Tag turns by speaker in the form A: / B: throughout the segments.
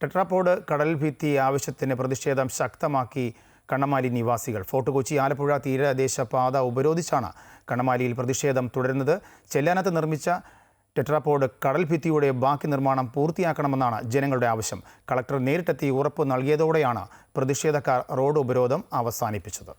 A: Tetrapod കടൽ ഭിത്തി ആവശ്യത്തിന് പ്രതിഷേധം ശക്തമാക്കി കണ്ണമാലി നിവാസികൾ. ഫോർട്ട് കൊച്ചി ആലപ്പുഴ തീരദേശ പാത ഉപരോധിച്ചാണ് കണ്ണമാലിയിൽ പ്രതിഷേധം തുടരുന്നത്. ചെല്ലാനത്ത് നിർമ്മിച്ച ടെട്രാപോഡ് കടൽ ഭിത്തിയുടെ ബാക്കി നിർമ്മാണം പൂർത്തിയാക്കണമെന്നാണ് ജനങ്ങളുടെ ആവശ്യം. കളക്ടർ നേരിട്ടെത്തി ഉറപ്പ് നൽകിയതോടെയാണ് പ്രതിഷേധക്കാർ റോഡ് ഉപരോധം അവസാനിപ്പിച്ചത്.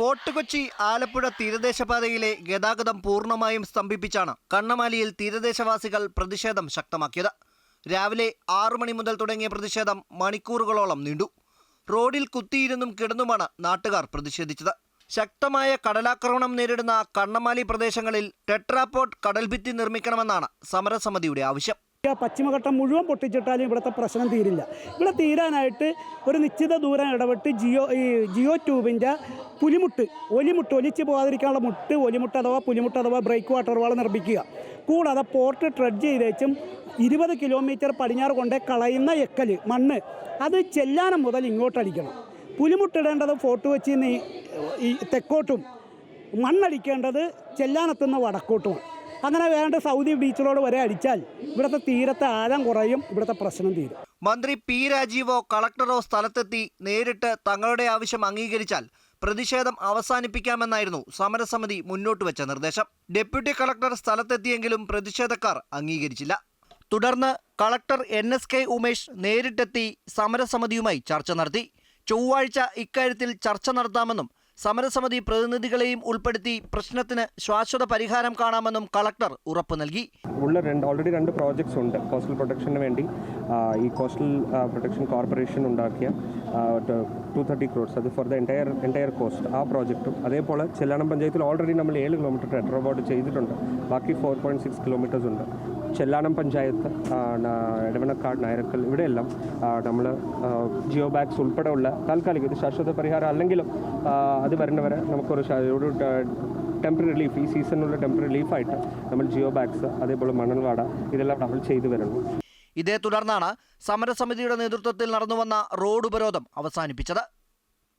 B: ഫോർട്ട് കൊച്ചി ആലപ്പുഴ തീരദേശപാതയിലെ ഗതാഗതം പൂർണമായും സ്തംഭിപ്പിച്ചാണ് കണ്ണമാലിയിൽ തീരദേശവാസികൾ പ്രതിഷേധം ശക്തമാക്കിയത്. രാവിലെ ആറു മണി മുതൽ തുടങ്ങിയ പ്രതിഷേധം മണിക്കൂറുകളോളം നീണ്ടു. റോഡിൽ കുത്തിയിരുന്നും കിടന്നുമാണ് നാട്ടുകാർ പ്രതിഷേധിച്ചത്. ശക്തമായ കടലാക്രമണം നേരിടുന്ന കണ്ണമാലി പ്രദേശങ്ങളിൽ ടെട്രാപോർട്ട് കടൽഭിത്തി നിർമ്മിക്കണമെന്നാണ് സമരസമിതിയുടെ ആവശ്യം.
C: പശ്ചിമഘട്ടം മുഴുവൻ പൊട്ടിച്ചിട്ടാലും ഇവിടുത്തെ പ്രശ്നം തീരില്ല. ഇവിടെ തീരാനായിട്ട് ഒരു നിശ്ചിത ദൂരം ഇടപെട്ട് ജിയോ ഈ ജിയോ ട്യൂബിന്റെ പുലിമുട്ട് ഒലിമുട്ട് ഒലിച്ച് പോകാതിരിക്കാനുള്ള മുട്ട് ഒലിമുട്ട് അഥവാ പുലിമുട്ട് അഥവാ ബ്രേക്ക് വാട്ടർ വാൾ നിർമ്മിക്കുക. കൂടാതെ പോർട്ട് ട്രെഡ് ചെയ്തേച്ചും ഇരുപത് കിലോമീറ്റർ പടിഞ്ഞാറ് കൊണ്ടേ കളയുന്ന എക്കൽ മണ്ണ് അത് ചെല്ലാനം മുതൽ ഇങ്ങോട്ടടിക്കണം. പുലിമുട്ടിടേണ്ടത് ഫോർട്ട് വെച്ച് ഈ തെക്കോട്ടും മണ്ണടിക്കേണ്ടത് ചെല്ലാനെത്തുന്ന വടക്കോട്ടുമാണ്. അങ്ങനെ വേണ്ട സൗദി ബീച്ച് റോഡ് വരെ അടിച്ചാൽ ഇവിടുത്തെ തീരത്തെ ആഴം കുറയും ഇവിടുത്തെ പ്രശ്നം തീരും.
B: മന്ത്രി പി രാജീവോ കളക്ടറോ സ്ഥലത്തെത്തി നേരിട്ട് തങ്ങളുടെ ആവശ്യം അംഗീകരിച്ചാൽ പ്രതിഷേധം അവസാനിപ്പിക്കാമെന്നായിരുന്നു സമരസമിതി മുന്നോട്ട് വെച്ച നിർദ്ദേശം. ഡെപ്യൂട്ടി കളക്ടർ സ്ഥലത്തെത്തിയെങ്കിലും പ്രതിഷേധക്കാർ അംഗീകരിച്ചില്ല. തുടർന്ന് collector N S K Umesh നേരിട്ടെത്തി സമരസമിതിയുമായി ചർച്ച നടത്തി. ചൊവ്വാഴ്ച ഇക്കാര്യത്തിൽ ചർച്ച നടത്താമെന്നും സമരസമിതി പ്രതിനിധികളെയും ഉൾപ്പെടുത്തി പ്രശ്നത്തിന് ശാശ്വത പരിഹാരം കാണാമെന്നും കളക്ടർ ഉറപ്പു നൽകി.
D: ഉള്ള രണ്ട് ഓൾറെഡി രണ്ട് പ്രോജക്ട്സ് ഉണ്ട്. കോസ്റ്റൽ പ്രൊട്ടക്ഷന് വേണ്ടി ഈ കോസ്റ്റൽ പ്രൊട്ടക്ഷൻ കോർപ്പറേഷൻ ഉണ്ടാക്കിയ ടു തേർട്ടി ക്രോഡ്സ് അത് for the entire entire coast ആ പ്രോജക്റ്റും അതേപോലെ ചെല്ലാനം പഞ്ചായത്തിൽ ഓൾറെഡി നമ്മൾ ഏഴ് കിലോമീറ്റർ ടെട്രോബോർഡ് ചെയ്തിട്ടുണ്ട്. ബാക്കി ഫോർ പോയിന്റ് സിക്സ് കിലോമീറ്റേഴ്സ് ഉണ്ട്. ചെല്ലാനം പഞ്ചായത്ത് ഇടവണക്കാട് നായരക്കൽ ഇവിടെയെല്ലാം നമ്മൾ ജിയോ ബാഗ്സ് ഉൾപ്പെടെയുള്ള താൽക്കാലിക ഇത് ശാശ്വത പരിഹാരം അല്ലെങ്കിലും അത് വരുന്നവരെ നമുക്കൊരു ശാ- ഒരു ടെമ്പററി റിലീഫ് ഈ സീസണിലുള്ള ടെമ്പററി റിലീഫായിട്ട് നമ്മൾ ജിയോ ബാഗ്സ് അതേപോലെ മണൽവാട ഇതെല്ലാം നമ്മൾ ചെയ്തു വരുന്നു
B: ഇതേ തുടർന്നാണ് സമരസമിതിയുടെ നേതൃത്വത്തിൽ നടന്നുവന്ന റോഡ് ഉപരോധം അവസാനിപ്പിച്ചത്.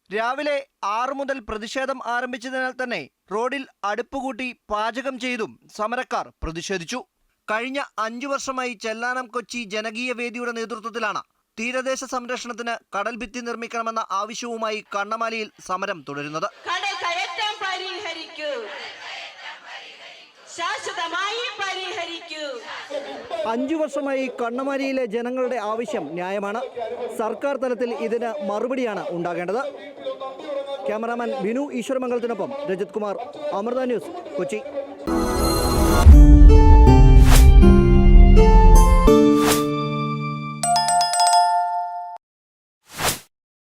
B: രാവിലെ ആറു മുതൽ പ്രതിഷേധം ആരംഭിച്ചതിനാൽ തന്നെ റോഡിൽ അടുപ്പുകൂട്ടി പാചകം ചെയ്തും സമരക്കാർ പ്രതിഷേധിച്ചു. കഴിഞ്ഞ അഞ്ചു വർഷമായി ചെല്ലാനം കൊച്ചി ജനകീയ വേദിയുടെ നേതൃത്വത്തിലാണ് തീരദേശ സംരക്ഷണത്തിന് കടൽ ഭിത്തി നിർമ്മിക്കണമെന്ന ആവശ്യവുമായി കണ്ണമാലിയിൽ സമരം തുടരുന്നത്.
E: ശാശ്വതമായി പരിഹരിക്കൂ.
B: അഞ്ചു വർഷമായി കണ്ണമാലിയിലെ ജനങ്ങളുടെ ആവശ്യം ന്യായമാണ്. സർക്കാർ തലത്തിൽ ഇതിന് മറുപടിയാണ് ഉണ്ടാകേണ്ടത്. ക്യാമറാമാൻ ബിനു ഈശ്വരമംഗലത്തിനൊപ്പം രജത് കുമാർ അമൃത ന്യൂസ് കൊച്ചി.